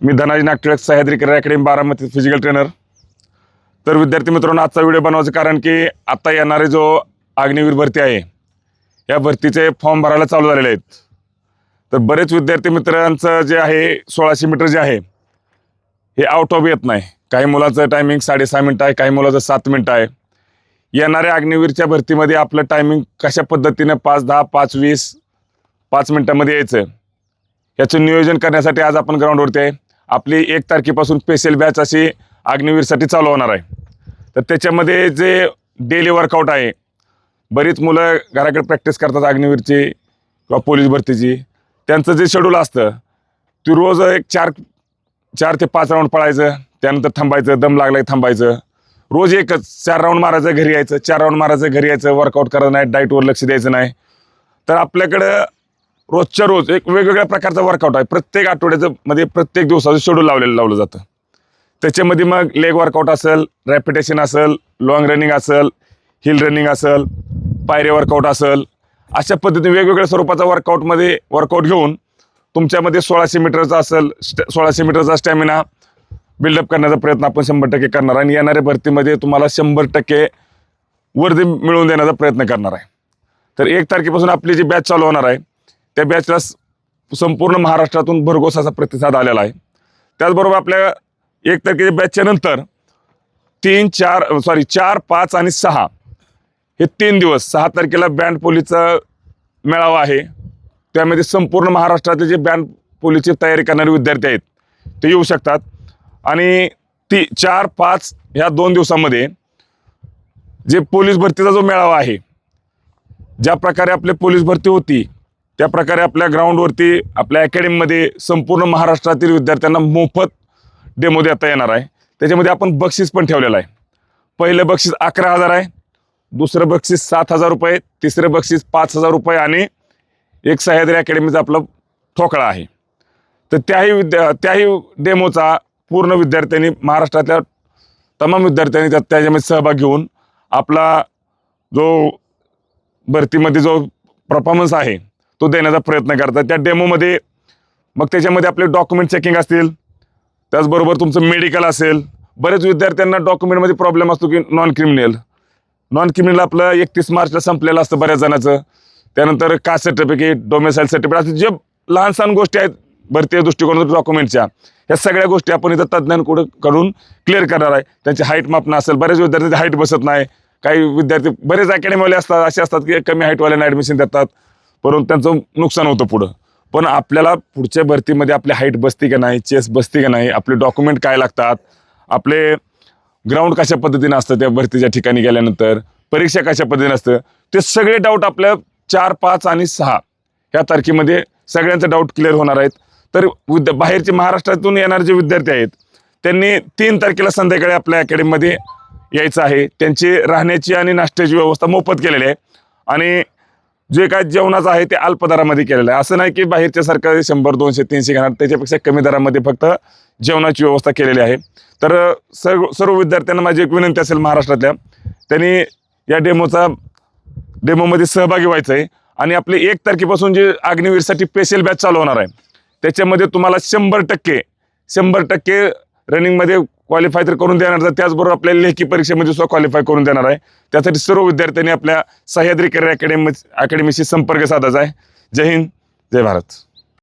मी Dhanaji Nagtilak Sahyadri career academy Baramati physical trainer तर विद्यार्थी मित्रांनो आजचा व्हिडिओ बनवायचं कारण की आता येणारे जो अग्निवीर भरती आहे या भरतीचे फॉर्म भरायला चालू झालेले आहेत. तर बरेच विद्यार्थी मित्रांचं जे आहे सोळाशे मीटर जे आहे हे आउट ऑफ येत नाही. काही मुलाचं टायमिंग साडेसहा मिनटं आहे काही मुलाचं सात मिनटं आहे. येणाऱ्या अग्निवीरच्या भरतीमध्ये आपलं टायमिंग कशा पद्धतीनं पाच दहा पाच वीस पाच मिनटामध्ये यायचं? याचं नियोजन करण्यासाठी आज आपण ग्राउंडवरती आहे. आपली एक तारखेपासून स्पेशल बॅच अशी अग्निवीरसाठी चालू होणार आहे. तर त्याच्यामध्ये जे डेली वर्कआउट आहे बरीच मुलं घराकडे प्रॅक्टिस करतात अग्निवीरची किंवा पोलीस भरतीची. त्यांचं जे शेड्यूल असतं ते रोज एक चार चार ते पाच राऊंड पळायचं त्यानंतर थांबायचं दम लागला की थांबायचं. रोज एकच चार राऊंड मारायचं घरी यायचं चार राऊंड मारायचं घरी यायचं वर्कआउट करायचं नाही डाईटवर लक्ष द्यायचं नाही. तर आपल्याकडं रोजच्या रोज एक वेगवेगळ्या प्रकारचा वर्कआउट आहे. प्रत्येक आठवड्याचं मध्ये प्रत्येक दिवसाचं शेड्यूल लावलेलं लावलं जातं. त्याच्यामध्ये मग लेग वर्कआउट असेल रॅपिटेशन असेल लॉंग रनिंग असेल हिल रनिंग असेल पायरे वर्कआउट असेल अशा पद्धतीने वेगवेगळ्या स्वरूपाचा वर्कआउटमध्ये वर्कआउट घेऊन तुमच्यामध्ये सोळाशे मीटरचा असेल स्ट सोळाशे मीटरचा स्टॅमिना बिल्डअप करण्याचा प्रयत्न आपण शंभर टक्के करणार आणि येणाऱ्या भरतीमध्ये तुम्हाला शंभर टक्के वर्दी मिळवून देण्याचा प्रयत्न करणार आहे. तर एक तारखेपासून आपली जी बॅच चालू होणार आहे त्या बॅचला स- संपूर्ण महाराष्ट्रातून भरघोस असा प्रतिसाद आलेला आहे. त्याचबरोबर आपल्या एक तारखेच्या बॅचच्या नंतर तीन चार सॉरी चार पाच आणि सहा हे तीन दिवस सहा तारखेला बँड पोलीचा मेळावा आहे. त्यामध्ये संपूर्ण महाराष्ट्रातले जे बँड पोलीसची तयारी करणारे विद्यार्थी आहेत ते येऊ शकतात. आणि ती चार पाच ह्या दोन दिवसामध्ये जे पोलीस भरतीचा जो मेळावा आहे ज्या प्रकारे आपली पोलीस भरती होती त्या प्रकारे आपल्या ग्राउंडवरती आपल्या अकॅडमीमध्ये संपूर्ण महाराष्ट्रातील विद्यार्थ्यांना मोफत डेमो देता येणार आहे. त्याच्यामध्ये आपण बक्षीस पण ठेवलेलं आहे. पहिलं बक्षीस अकरा हजार आहे. दुसरं बक्षीस सात हजार रुपये. तिसरं बक्षीस पाच हजार रुपये आणि एक सह्याद्री अकॅडमीचा आपला ठोकळा आहे. तर त्याही विद्या त्याही डेमोचा पूर्ण विद्यार्थ्यांनी महाराष्ट्रातल्या तमाम विद्यार्थ्यांनी त्यात त्याच्यामध्ये सहभाग घेऊन आपला जो भरतीमध्ये जो परफॉर्मन्स आहे तो देण्याचा प्रयत्न करतात. त्या डेमोमध्ये मग त्याच्यामध्ये आपले डॉक्युमेंट चेकिंग असतील. त्याचबरोबर तुमचं मेडिकल असेल. बरेच विद्यार्थ्यांना डॉक्युमेंटमध्ये प्रॉब्लेम असतो की नॉन क्रिमिनल नॉन क्रिमिनल आपलं एकतीस मार्चला संपलेलं असतं बऱ्याच जणांचं. त्यानंतर कास्ट सर्टिफिकेट डोमेसाईल सर्टिफिकेट असं जे लहान सहान गोष्टी आहेत भरतीय दृष्टिकोनातून डॉक्युमेंटच्या या सगळ्या गोष्टी आपण इथं तज्ज्ञांकडून कडून क्लिअर करणार आहे. त्यांची हाईट मापणं असेल बरेच विद्यार्थी हाईट बसत नाही. काही विद्यार्थी बरेच अकॅडमीवाले असतात असे असतात की कमी हाईटवाल्यांना ॲडमिशन देतात. परंतु त्यांचं नुकसान होतं पुढं. पण आपल्याला पुढच्या भरतीमध्ये आपली हाईट बसती का नाही चेस बसती का नाही आपले डॉक्युमेंट काय लागतात आपले ग्राउंड कशा पद्धतीनं असतं त्या भरतीच्या ठिकाणी गेल्यानंतर परीक्षा कशा पद्धतीने असतं ते सगळे डाऊट आपल्या चार पाच आणि सहा ह्या तारखेमध्ये सगळ्यांचे डाऊट क्लिअर होणार आहेत. तर विद्या बाहेरचे महाराष्ट्रातून येणारे जे विद्यार्थी आहेत त्यांनी तीन तारखेला संध्याकाळी आपल्या अकॅडमीमध्ये यायचं आहे. त्यांची राहण्याची आणि नाश्त्याची व्यवस्था मोफत केलेली आहे. आणि जे काय जेवणाचं आहे ते अल्प दरामध्ये केलेलं आहे. असं नाही की बाहेरच्या सरकारी शंभर दोनशे तीनशे घेणार त्याच्यापेक्षा कमी दरामध्ये फक्त जेवणाची व्यवस्था केलेली आहे. तर सर्व सर्व विद्यार्थ्यांना माझी एक विनंती असेल महाराष्ट्रातल्या त्यांनी या डेमोचा डेमोमध्ये सहभागी व्हायचं आहे आणि आपली एक तारखेपासून जे अग्निवीरसाठी स्पेशल बॅच चालू होणार आहे त्याच्यामध्ये तुम्हाला शंभर टक्के शंभर टक्के रनिंगमध्ये क्वालिफाय तर करून देणार तर त्याचबरोबर आपल्याला लेखी परीक्षेमध्ये सुद्धा क्वालिफाय करून देणार आहे. त्यासाठी सर्व विद्यार्थ्यांनी आपल्या सह्याद्री करिअर अकॅडमी अकॅडमीशी संपर्क साधायचा आहे. जय हिंद जय भारत.